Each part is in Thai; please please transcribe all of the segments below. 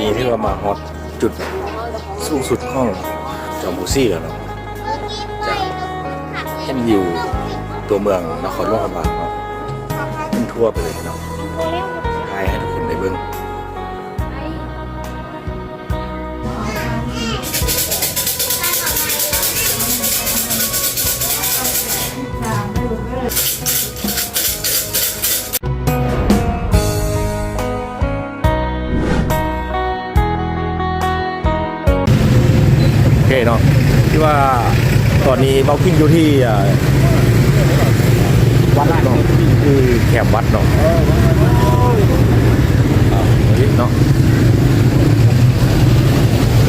นี้ที่ว่ามาฮอตจุดสูงสุดของจอมบูซี่แล้วเนาะจะเห็นวิวตัวเมืองนครหลวงพระบางเนาะขึ้นทั่วไปเลยเนาะให้ให้ทุกคนได้เบิ่ง ที่ว่าตอนนี้เมาคิงอยู่ที่วัดเนาะคือแคมวัดเนาะอ่าเนาะ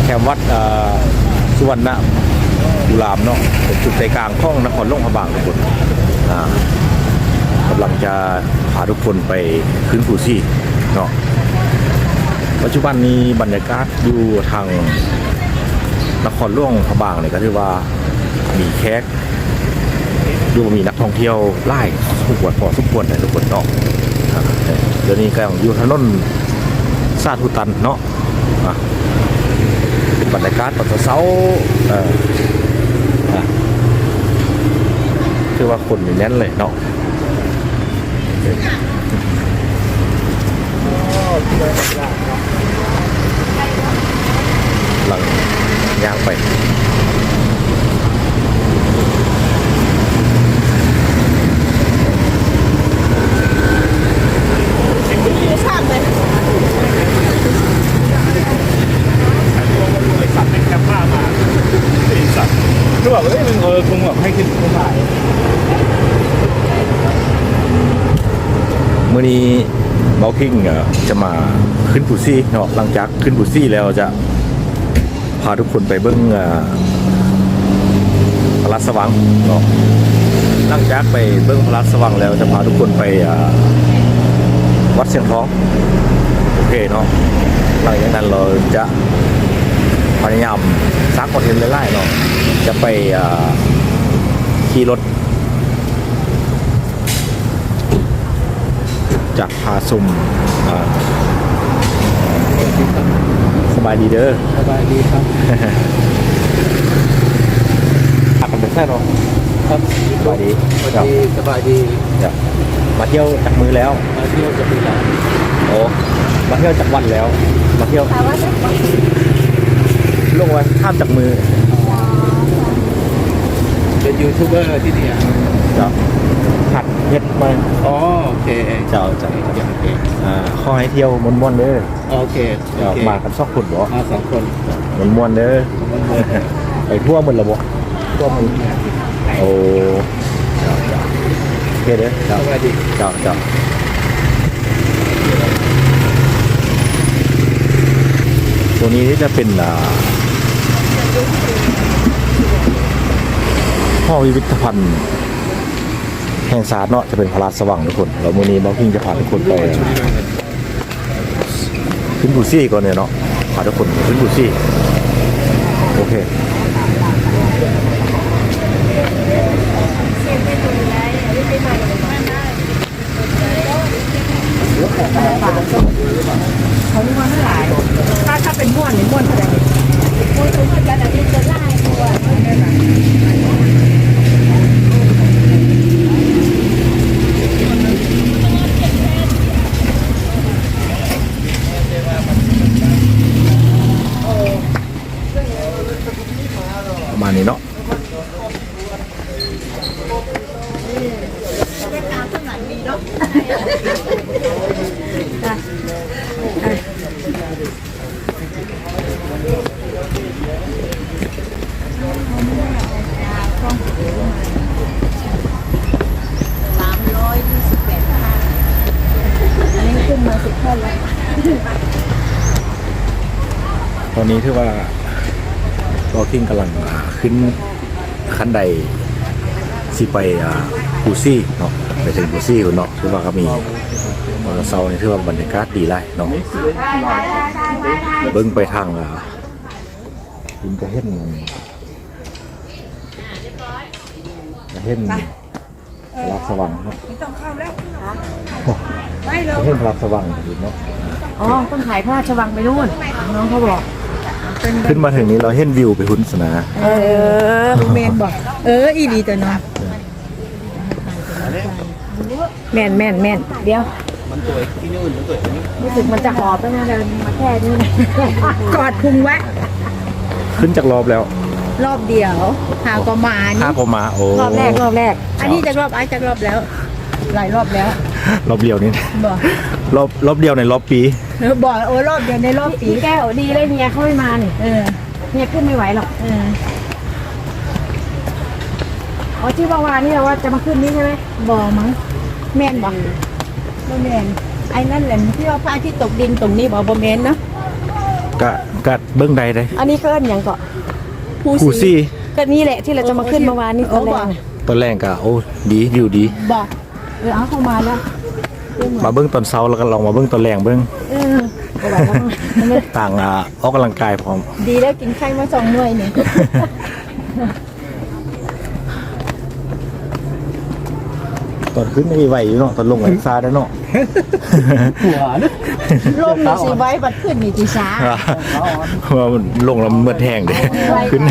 แคมวัดอ่าสุวรรณกุลามเนาะเป็นจุดใจกลางของนครหลวงพระบางทุกคนอ่ากำลังจะพาทุกคนไปขึ้นภูซี่เนาะปัจจุบันนี้บรรยากาศอยู่ทาง นครหลวงพระบางเนี่ยก็ถือว่ามีแขกดูมีนักท่องเที่ยวไล่ทุกวันพอทุกคนเลยทุกคนเนาะอ่าเดี๋ยวนี้ก็อยู่ถนนซาทุตันเนาะเป็นบรรยากาศตอนเช้าๆเอออะคือว่าคนนี่แน่นเลยเนาะ หลังยางไปไอสัตว์แม่งแคบมากมากไอสัตว์ก็แบบเอ้ยมึงเออคงแบบให้ขึ้นขึ้นมาเมื่อนี้เบลคิงจะมาขึ้นปูซี่เนาะหลังจากขึ้นปูซี่แล้วจะ พาทุกคนไปเบิ้งอ่าพระราชวังเนาะหลังจากไปเบิ้งพระราชวังแล้วจะพาทุกคนไปวัดเชียงท้อง โอเคเนาะหลังจากนั้นเราจะพยายามสร้างคอนเทนต์ไล่ๆเนาะจะไปขี่รถ จากพาซุมอ่า สบายดีเด้อสบายดีครับขับกันเป็นแค่เนาะครับสบายดีสบายดีสบายดีเดี๋ยวมาเที่ยวจากมือแล้ว มาเที่ยวจะไปไหนโอ้มาเที่ยวจากวันแล้ว มาเที่ยวลงไว้ข้ามจากมือ เป็นยูทูบเบอร์ที่นี่อะเจ้า หัดเฮ็ดมาอ๋อโอเคเจ้าเจ้าโอเคอ่าข้อให้เที่ยวม้วนๆเด้อโอเคโอเดี๋ยวเคมากันสองคนบ่มาสองคนม้วนๆเด้อไปทั่วหมดและบ่ทั่วหมดโอ้เจ้าเจ้าโอเคเด้อสเจ้าบายดีเจ้าเจ้าตัวนี้จะเป็นอ่าห้องพิพิธภัณฑ์ แห่งศาสตร์เนาะจะเป็นพระราชสว่างทุกคนแล้วมื้อนี้บางพิงจะพาทุกคนไปขึ้นบูซี่ก่อนเนี่ยเนาะพาทุกคนขึ้นบูซี่โอเคเขาม้วนเท่าไหร่ถ้าถ้าเป็นม้วนนี่ม้วนเท่าไหร่ม้วนถึงมันจะได้จะไล่ตัว ประมาณนี้เนาะ สามร้อยยี่สิบแปดค่ะอันนี้ขึ้นมาสิ บขั้นแล้วตอนนี้ถือว่าบอคิงกำลัง ขึ้นขั้นใดสิไปอ่าปูซี่เนาะไปถึงปูซี่คุณเนาะถือว่าก็มีมอเตอร์ไซค์นี่ถือว่าบรรยากาศดีไรเนาะเบิ้งไปทางอ่ายินจะเห็นจะเห็นรับสว่างเนาะไม่ต้องเข้าแล้วจะเห็นรับสว่างอยู่เนาะอ๋อต้องถ่ายพระราชวังไปนู่นน้องเขาบอก ขึ้นมาถึงนี้เราเห็นวิวไปหุ้นสนา เออเมนบอก เออ อีดีตัวน้องแม่นแม่นแม่นเดี๋ยว มันตัวที่นู่นมันตัวนี้รู้สึกมันจะหอบแล้วนะเดินมาแค่นี้นะกอดพุงไว้ขึ้นจากรอบแล้ว รอบเดียวหาก็มานี่ห้าพอมาโอ้รอบแรกรอบแรก อันนี้จะรอบไอ้จะรอบแล้ว หลายรอบแล้ว รอบเดียวนี่บอก รอบรอบเดียวในรอบปี เออบอกโอ้รอบเดียวในรอบปีแก้วดีเลยเมียเขาไม่มานี่เออเมียขึ้นไม่ไหวหรอกเอออ๋อที่ว่าวานนี่เราว่าจะมาขึ้นนี่ใช่ไหมบอกมั้งแม่นบอกบ่แม่นไอ้นั่นแหละที่ว่าพระที่ตกดินตรงนี้บอกบ่แม่นเนาะกะกะเบื้องใดได้อันนี้ก็เอิ้นหยังเกาะคูซี่ก็นี่แหละที่เราจะมาขึ้นเมื่อวานนี้ตอนแรกน่ะตอนแรกกะโอ้ดีวิวดีบอกเออเอาเข้ามาแล้ว มาเบื้องตอนเช้าแล้วก็ลองมาเบื้องตอนแรงเบื้องเออบ่ไหวแล้วมั้งต่างอะออกกำลังกายพร้อม ดีแล้วกินไข่มาสองหน่วยนี่ตอนขึ้นไม่ไหวอยู่เนาะตอนลงไหวซาได้เนาะลมนี่สิไว้บัดขึ้นนี่สิช้าว่ามันลงแล้วมันเมื่อแห้งเด้ขึ้น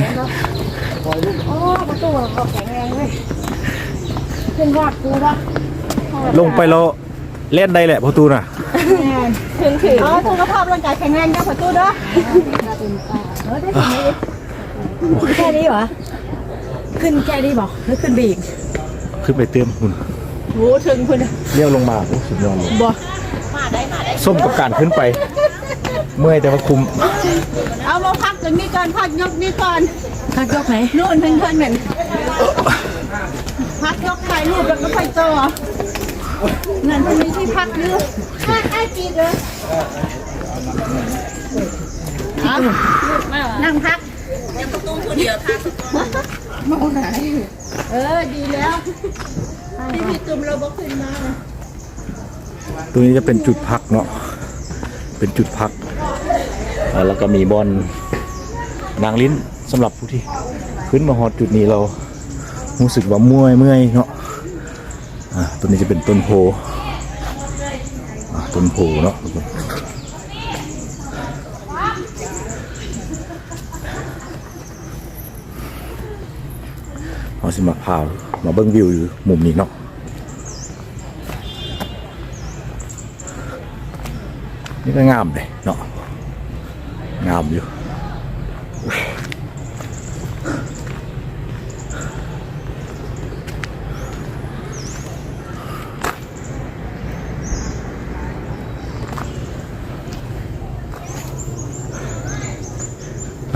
โอ้ประตูเราแข็งแรงเว้ยขึ้นรอดกูปะลงไปแล้ว เล่นได้แหละประตูน่ะถึงถึงอ๋อสุขภาพร่างกายแข็งแรงจ้าประตูเด้อเออได้ถึงนี้แค่นี้เหรอ ขึ้นแค่นี้บอกหรือขึ้นบีกขึ้นไปเติมหุ่นโหถึงคุณเลี้ยวลงมาโอ้สุดยอดเลยบ่ส้มกับการขึ้นไป เมื่อยแต่ว่าคุ้มเอามาพักตรงนี้ก่อนพักยกนี่ก่อนพักยกไหนนู่นเพิ่นเพิ่นเหมือนพักยกถ่ายรูปแล้วก็ไปต่อนั่นต รงนี้ที่พักอยู่พักไอ้จีเลยเอานั่งพักยังประตูคนเดียวพักมองไหนเออ ดีแล้วที่พี่ตุ่มเราบอกขึ้นมานะตรงนี้จะเป็นจุดพักเนาะ เป็นจุดพักอ่าแล้วก็มีบอลนางลิ้นสำหรับผู้ที่ ขึ้นมาฮอดจุดนี้เรารู้สึกว่าเมื่อยเมื่อยเนาะอ่า ตัวนี้จะเป็นต้นโพต้นโพเนาะเราสิมาพามาเบิ้งวิวอยู่มุมนี้เนาะนี่ก็งามเลยเนาะงามอยู่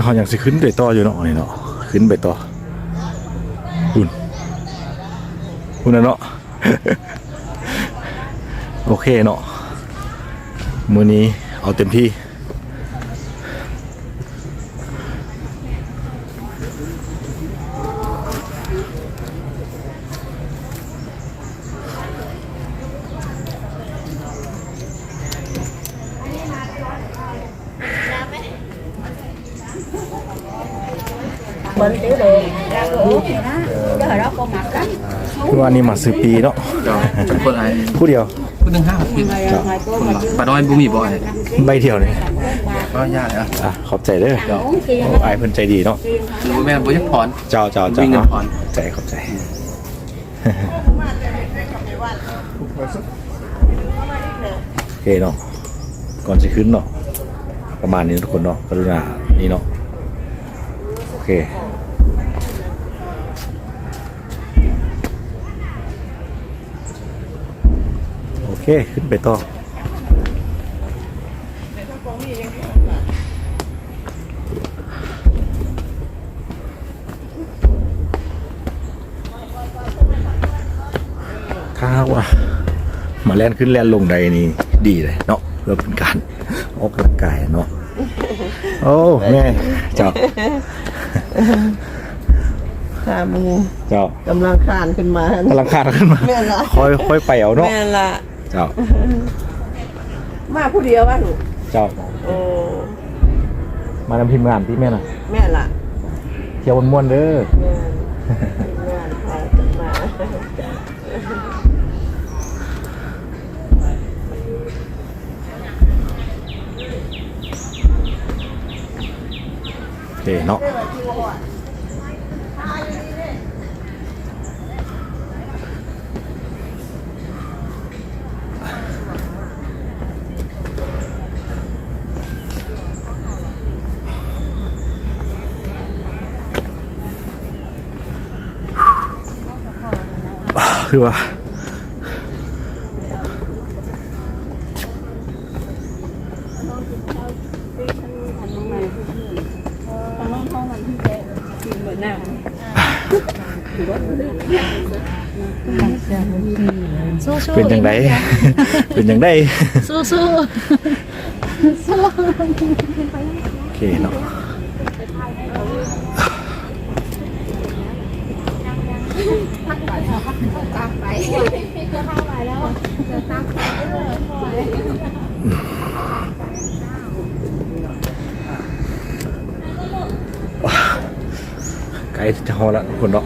เขายังสิขึ้นไปต่ออยู่เนาะนี่เนาะขึ้นไปต่อคุณคุณนะเนาะโอเคเนาะมือนี้เอาเต็มที่ bẩn tiểu đường ra cửa ốp vậy đó chứ hồi đó con mặc lắm คือว่านี่มาซื้อปีเนาะคนไทยผู้เดียวคนหนึ่งห้าปีปลาน้อยบุมีบ่อยใบเดียวเลยก็ยากอะอะขอบใจเด้อโอ้ายเพิ่นใจดีเนาะ หรือแม่บุญพร เจ้าเจ้าเจ้างเงินเนก่อน ขอบใจขอบใจ โอเคเนาะก่อนจะขึ้นเนาะประมาณนี้ทุกคนเนาะกรุณานี่เนาะโอเค เค ขึ้นไปต่อถ้าหากว่า มาแล่นขึ้นแล่นลงใดนี่ดีเลยเนาะเพื่อเป็นการออกกำลังกายเนาะโอ้แม่เจ้าค่ะมึงเจ้ากำลังคลานขึ้นมากำลังคาดขึ้นมาแม่นละค่อยค่อยไปเอาเนาะแม่นละ จ้า มาผู้เดียวว่าลูกเจ้า โอ้มาทำพิมพ์งานที่แม่น่ะ แม่ล่ะเที่ยวม่วนๆเด้อ แม่นแม่นพากันมาโอเคเนาะ คือว่าสู้ๆเป็นยังไงเป็นยังไงสู้สู้โอเคเนาะ ไกลจะฮอแล้วทุกคนเนาะ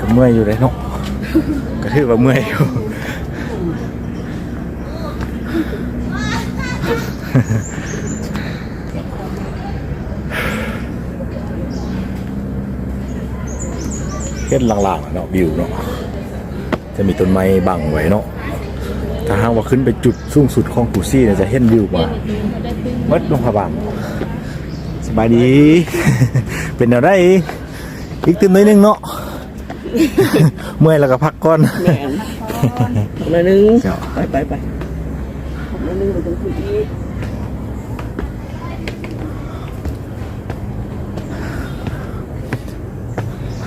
ก็เมื่อยอยู่เลยเนาะ ถือว่าเมื่อยอยู่เฮ็ดล่างๆเนาะวิวเนาะจะมีต้นไม้บังไว้เนาะถ้าหากว่าขึ้นไปจุดสูงสุดของกูซี่เนี่ยจะเห็นวิวกว่าวัดลงพระบางสบายดี เป็นแนวได้อีกตื่นหน่อยนึงเนาะ เมื่อยแล้วก็พักก่อน แม่นคนละหนึงเจ้า ไปไปไปคนละหนึงไปตรงที่อีก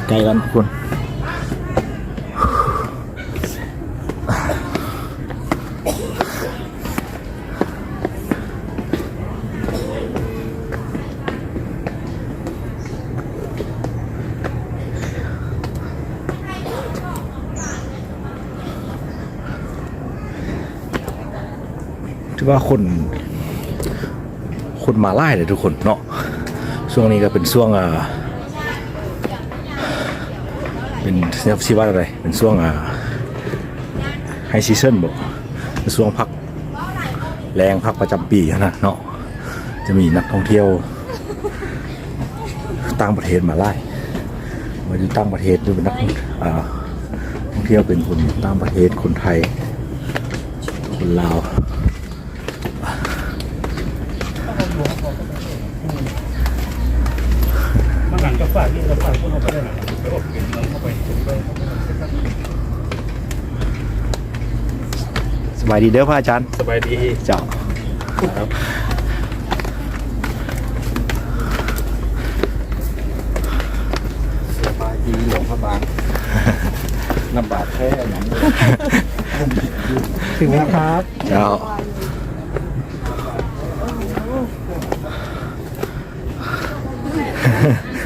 ไกลกันทุกคน ว่าคน คนมาไล่เลยทุกคนเนาะช่วงนี้ก็เป็นช่วงอ่าเป็นชีว่าอะไร เป็นช่วงอ่าไฮซีซันบอกเป็นช่วงพักแรงพักประจำปีนะเนาะจะมีนักท่องเที่ยวต่างประเทศมาไล่มาอยู่ต่างประเทศดูเป็นนักท่องเที่ยวเป็นคนต่างประเทศคนไทยคนลาว มันหลังจะฝากที่จะฝากพวกเราไปได้หรอไปอบกินน้ำเข้าไป ส บายดีเด้อพระอาจารย์สบายดีเจ้าสบายดีหลวงพระบางลำบากแค่ไหนถึงแล้วครับ เจ้า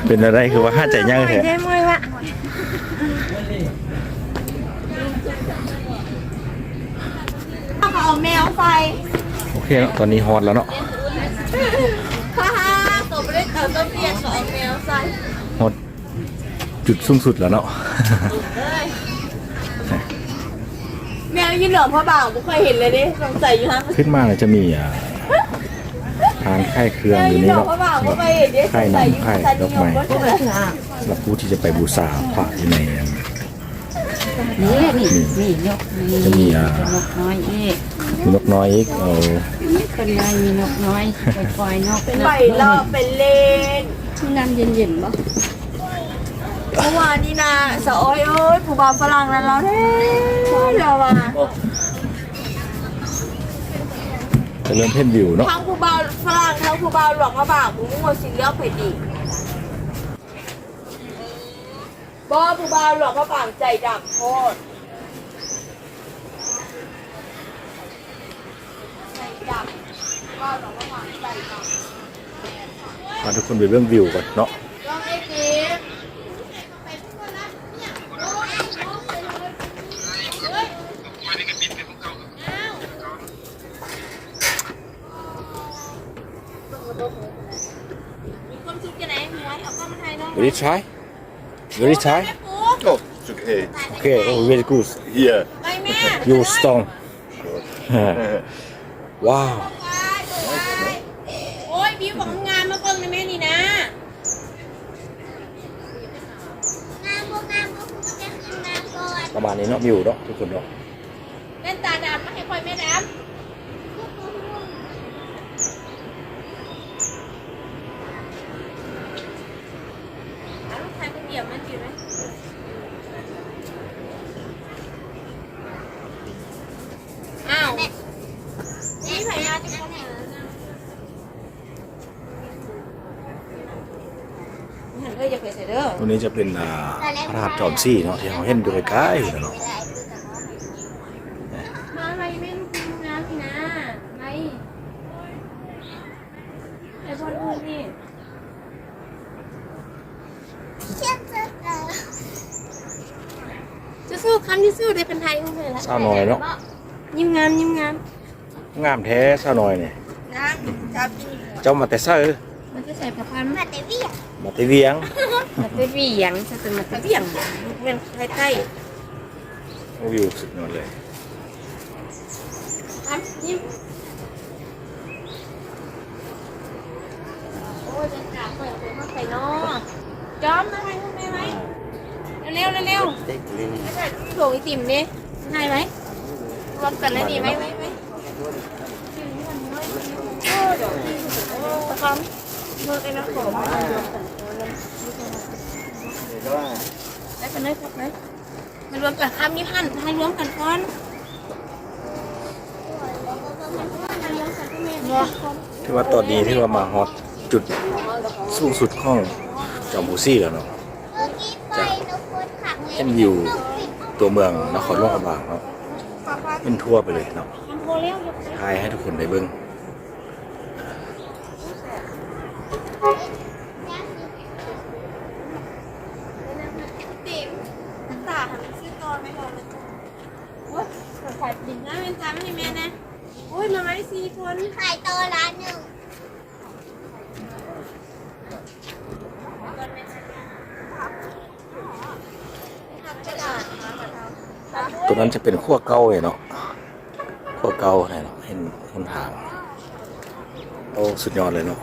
เป็นอะไรคือว่าห้าใจย่างแท้ ได้มั้ยวะ เอาแมวใส่โอเคเนาะตอนนี้ฮอตแล้วเนาะฮ่าฮ่าตัวไม่ได้เอาตัวเปียกก็เอาแมวใส่ฮอตจุดสูงสุดแล้วเนาะแมวยืนเหลือพ่อบ่าวไม่เคยเห็นเลยดิสงสัยอยู่ฮะขึ้นมาเนี่ยจะมีอ่าทานไข่เครื่องแมวอยู่ยืนเหนี่ลือเนาะพ่อบ่าวไม่เคยเห็นดิสไข่งสัยอยู่น้ำไข่ใส่ดอกนิยไม้มก็จะสำหรับผู้ที่จะไปบูชาพระอยู่ในอั นนี่นี่นี่นกมีจะมีอ่า นกน้อยอีกมีนกน้อยอีกเอานี่คนน้อยมีนกน้อยไปปล่อยนกเป็นใบรอบเป็นเลนที่น้ำเย็นๆบ่เมื่อวานนี้นะสะอ้อยเอ้ยผู้บ่าวฝรั่งนั้นเราเท่เราว่าจะเริ่มเพ่นวิวเนาะทั้งผู้บ่าวฝรั่งทั้งผู้บ่าวหลวงพ่อบ่าวผมมั่วสิเลือกเพดี บ่ผู้บ่าวหลวงพ่อบ่าวใจดำโคตรใจดำบ่าวหลวงพ่อบ่าวใจดำพาทุกคนไปเรื่องวิวก่อนเนาะลองไอ้ปี๊บมีความสุขจะไหนหมวยเอาเข้ามาไทยเนาะวันนี้ใช้ very Thai Oh, it's okay. okay oh very good Here. ไปแม่ you strong ว้าวโอ้ยบิวบอกงานมาเบิ่งในแม่นี่นะงานพวกงานพวกคุณจะทำงานก่อนประมาณนี้เนาะวิวเนาะทุกคนเนาะ เล่นตาดำมาให้คอยแม่ดำเอาลูกชายคนเดียวมันอยู่ไหมอ้าวนี่ไผ่มาจะเข้าไหนเห็นเด้ออย่าไปใส่เด้อ ตรง นี้จะเป็นอ่าพระธาตุจอมซี่เนาะที่เราเห็นอยู่ใกล้ๆอยู่เนาะมาอะไรไม่รู้นะพี่นะไงไอ้บอลอื่นนี่เชื่อเชื่อเออจะสู้คำที่สู้ได้เป็นไทยอุ้มเลยละสาวน้อยเนาะยิ้มงามยิ้มงามงามแท้สาวน้อยเนี่ยนะจับกินเจ้ามาแต่เซอร์มันจะใส่ผักพันมาแต่เวียง มาแต่เวียงมันเป็นวียงจะเป็นมันเป็นเวียงเป็นไทยไทยวิวสุดยอดเลยอะยิ้มโอ้ยจะจับเปิดเป็นมาใส่นอจอมมาให้คุณแม่ไหมเร็วเร็วเร็วไม่ใช่โถอีติ่มนี่ให้ไหมรวมกันได้ดีไหมไหมไหมประคำมือ ไอ้น้ำผมได้กันได้ครับไหมมารวมกันคำนี้พันให้รวมกันก่อนมารวมกันที่เมนเนาะที่ว่าตอนนี้ที่ว่ามาฮอตจุดสูงสุดของจอมบูซี่แล้วเนาะเมื่อกี้ไปนกคนขับเห็นวิวตัวเมืองนครหลวงพระบางเนาะเป็นทั่วไปเลยเนาะทำโพเลี้ยวยกไปถ่ายให้ทุกคนได้เบิ่ง ติ๋มตาหันซื้อตอนไม่รอเลยโอ้ยขายดินนะเป็นตาไม่ให้แม่นะโอ้ยมาไหมสี่คน ขายตัวละหนึ่ง ตัวนั้นจะเป็นขั้วเก่าเลยเนาะขั้วเก่าเนี่ยเนาะเห็นหนทางโอ้สุดยอดเลยเนาะ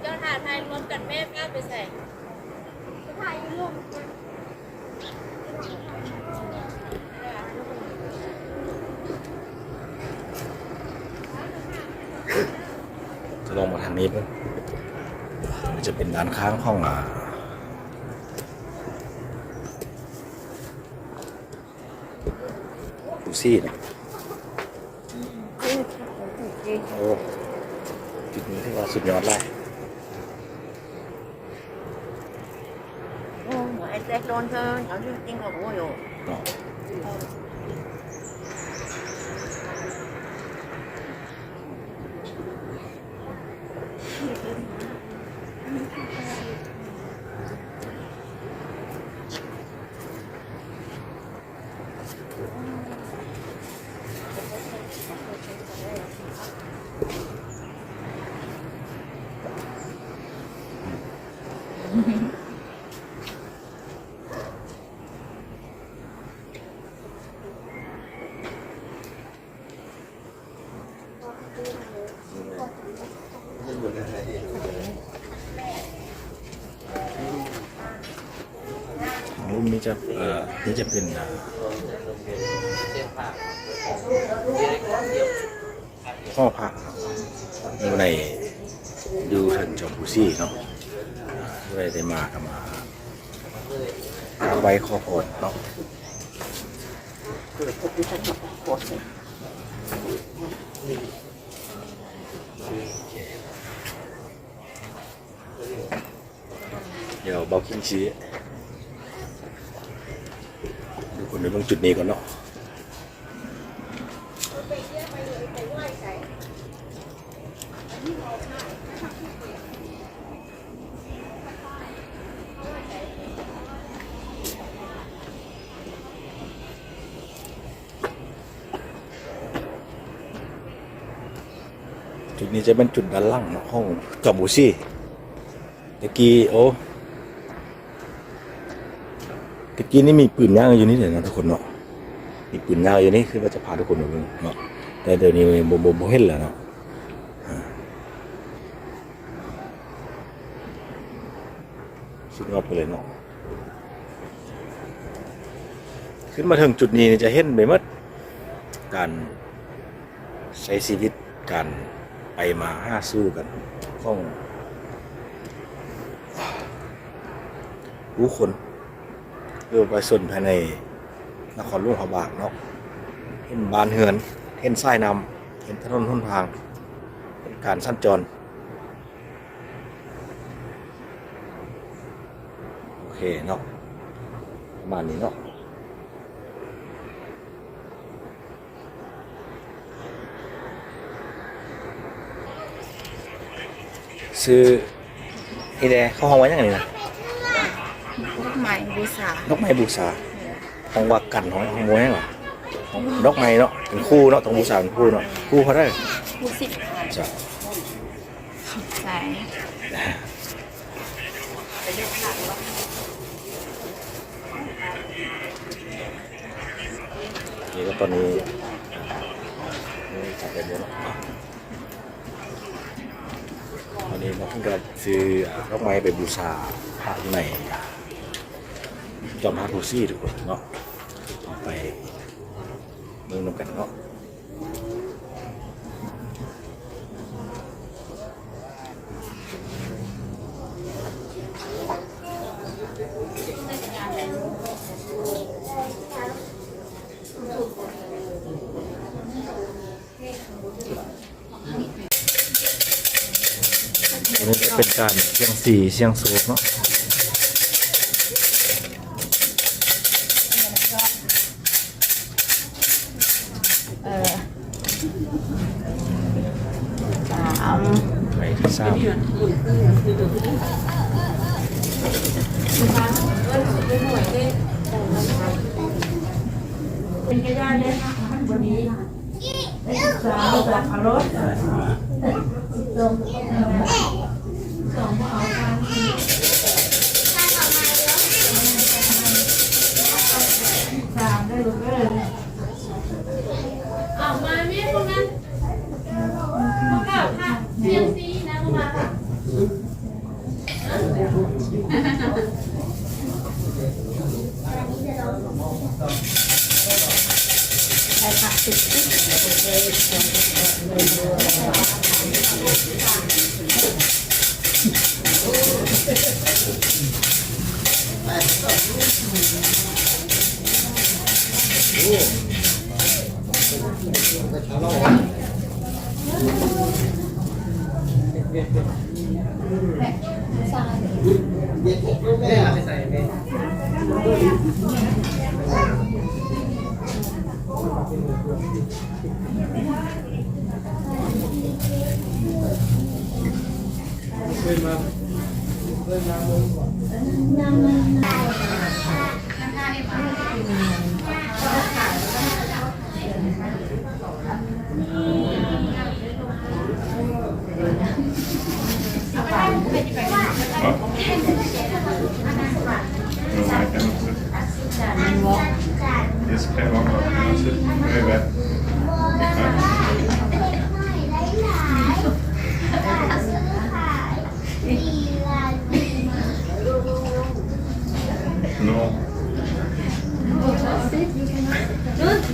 เจ้าถ่ายถ่ายรวมกันแม่แม่ไปใส่ถ่ายรวมจะลองมาทางนี้ปุ๊บมันจะเป็นด้านข้างห้องอะบู ซี่เนาะโอ้จุดนี้ที่ว่าสุดยอดเลยโอ้ไอ้แจ็คโดนเธอเอาจริงๆก็โอ้ย นี่จะเป็นอ่าห้อพักอยู่ในดูถึงจอมบูซี่เนาะอ่าผู้ใดได้มาก็มาไว้ข้อพรเนาะเดี๋ยวเบาคิงชี้ดู คนในเบื้องจุดนี้ก่อนเนาะจุดนี้จะเป็นจุดด้านล่างเนาะห้องจอมบูซี่ตะกี้โอ้ ตะกี้นี่มีปืนย่างอยู่นี่เลยนะทุกคนเนาะมีปืนย่างอยู่นี่คือว่าจะพาทุกคนไปเบิ่งเนาะแต่เดี๋ยวนี้โบโบโบเห็นแล้วเนาะสุดยอดไปเลยเนาะขึ้นมาถึงจุดนี้จะเห็นไปหมดการใช้ชีวิตการไปมาห้าสู้กันของผู้คน เรือประชาชนภายในนครหลวงพระบางเนาะเห็นบ้านเฮือนเห็นไสายนำเห็นถนนหนทางเห็นการสัญจรโอเคเนาะประมาณนี้เนาะซื้อนี่แดเข้าห้องไว้ยังไงนะ บูชาดอกไม้บูชาของวักกันของของมวยเหรอดอกไม้เนาะเป็นคู่เนาะต้องบูชาเป็นคู่เนาะคู่เขาได้บูสิบจ้ะใช่นี่ก็ตอนนี้นี่จัดไปเยอะเนาะตอนนี้เราเพิ่งจะซื้อดอกไม้ไปบูชาพระอยู่ใน จอมพระทูซี่ทุกคนเนาะต่อไปเมืองนำกันเนาะอันนี้จะเป็นการเชียงสีเชียงสูบเนาะ สาม ไปที่สาม อ เแม่ไนใส่แม่เคยมาเคยมา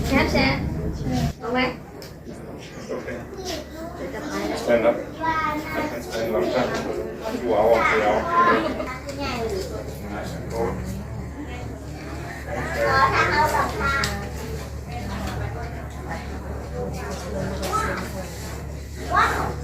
แชทแชทเอาไหม Okay. Stand up. I can stand long time. Two hours, three hours. Nice and cold. นี่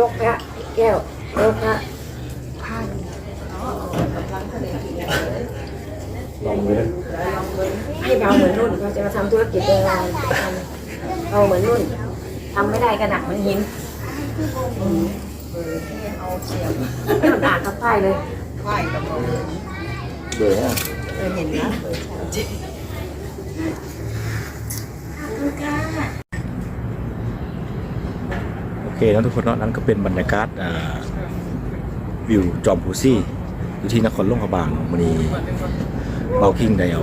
ยกพระแก้วยกพระลองเลยให้เราเหมือนนุ่นเราจะมาทำธุรกิจเป็นเราเราเหมือนนุ่นทำไม่ได้กระหนักเหมันหินเอาเสียบไม่ต้องอ่านทับป้ายเลยเบอร์ฮะโอ เคนะทุกคนเนาะนั่นก็เป็นบรรยากาศวิวจอมพูซี่อยู่ที่นครหลวงพระบางมันนี้เบาคิงได้เอา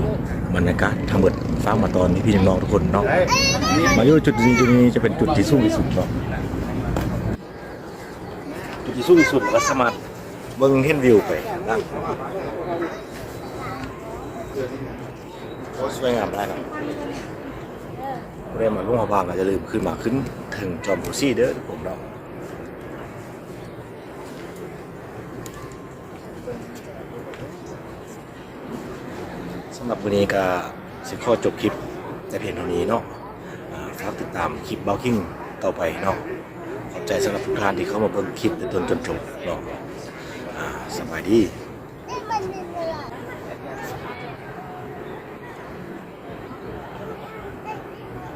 บรรยากาศทั้งหมดฟังมาตอนนี้พี่น้องทุกคนเนาะมาอยู่จุดนี้จุดนี้จะเป็นจุดที่สูงที่สุดเนาะจุดที่สูงที่สุดก็สามารถเบิ่งเห็นวิวไปนะสวยงามได้ครับ เรียมาลวงพระบางก็จะลืมขึ้นมาขึ้นถึงจอมพูซี่เด้อทุกคนเนาะสำหรับวันนี้ก็สิข้อจบคลิปแต่เพียงเท่านี้เนาะฝากติดตามคลิปบลคิงต่อไปเนาะขอบใจสำหรับทุกท่านที่เข้ามาเบิ่งคลิปแต่ต้นจนจบเนาะสบายดี